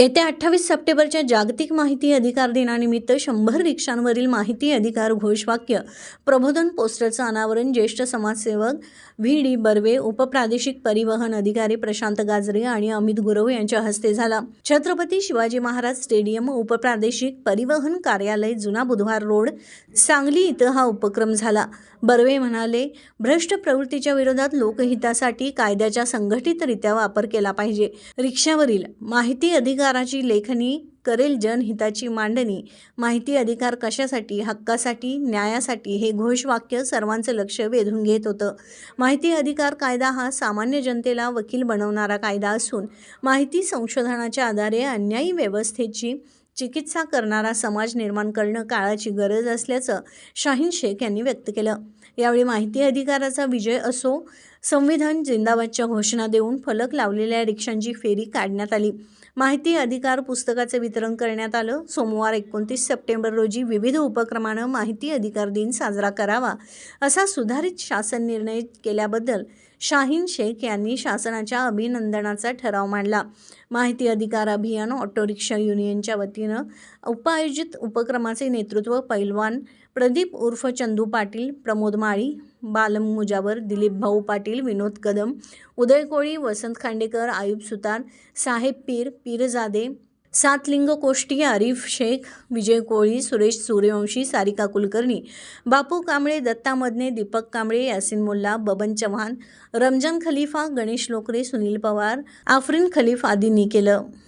येत्या अठ्ठावीस सप्टेंबरच्या जागतिक माहिती अधिकार दिनानिमित्त शंभर रिक्षांवरील माहिती अधिकार घोषवाक्य प्रबोधन पोस्टरचं अनावरण ज्येष्ठ समाजसेवक व्ही. डी. बर्वे उपप्रादेशिक परिवहन अधिकारी प्रशांत गाजरे आणि अमित गुरव यांच्या हस्ते झाला. छत्रपती शिवाजी महाराज स्टेडियम उपप्रादेशिक परिवहन कार्यालय जुना बुधवार रोड सांगली इथं हा उपक्रम झाला. बर्वे म्हणाले भ्रष्ट प्रवृत्तीच्या विरोधात लोकहितासाठी कायद्याचा संघटितरित्या वापर केला पाहिजे. रिक्षावरील माहिती अधिकार अधिकाराची लेखणी करेल जनहिताची मांडणी माहिती अधिकार कशासाठी हक्कासाठी न्यायासाठी हे घोषवाक्य सर्वांचं लक्ष वेधून घेत होतं. माहिती अधिकार कायदा हा सामान्य जनतेला वकील बनवणारा कायदा असून माहिती संशोधनाच्या आधारे अन्यायी व्यवस्थेची चिकित्सा करणारा समाज निर्माण करणं काळाची गरज असल्याचं शाहीन शेख यांनी व्यक्त केलं. यावेळी माहिती अधिकाराचा विजय असो संविधान जिंदाबादच्या घोषणा देऊन फलक लावलेल्या रिक्षांची फेरी काढण्यात आली. माहिती अधिकार पुस्तकाचे वितरण करण्यात आलं. सोमवार एकोणतीस सप्टेंबर रोजी विविध उपक्रमानं माहिती अधिकार दिन साजरा करावा असा सुधारित शासन निर्णय केल्याबद्दल शाहीन शेख यांनी शासनाच्या अभिनंदनाचा ठराव मांडला. माहिती अधिकार अभियान ऑटो रिक्षा युनियनच्या वतीनं उपायोजित उपक्रमाचे नेतृत्व पैलवान प्रदीप उर्फ चंदू पाटील प्रमोद माळी बालम मुजावर दिलीप भाऊ पाटील विनोद कदम उदय कोळी वसंत खांडेकर आयुब सुतार साहेब पीर पीरजादे सातलिंग कोष्टी आरिफ शेख विजय कोळी सुरेश सूर्यवंशी सारिका कुलकर्णी बापू कांबळे दत्ता मदने दीपक कांबळे यासिन मुल्ला बबन चव्हाण रमजान खलिफा गणेश लोकरे सुनील पवार आफरीन खलीफ आदींनी केलं.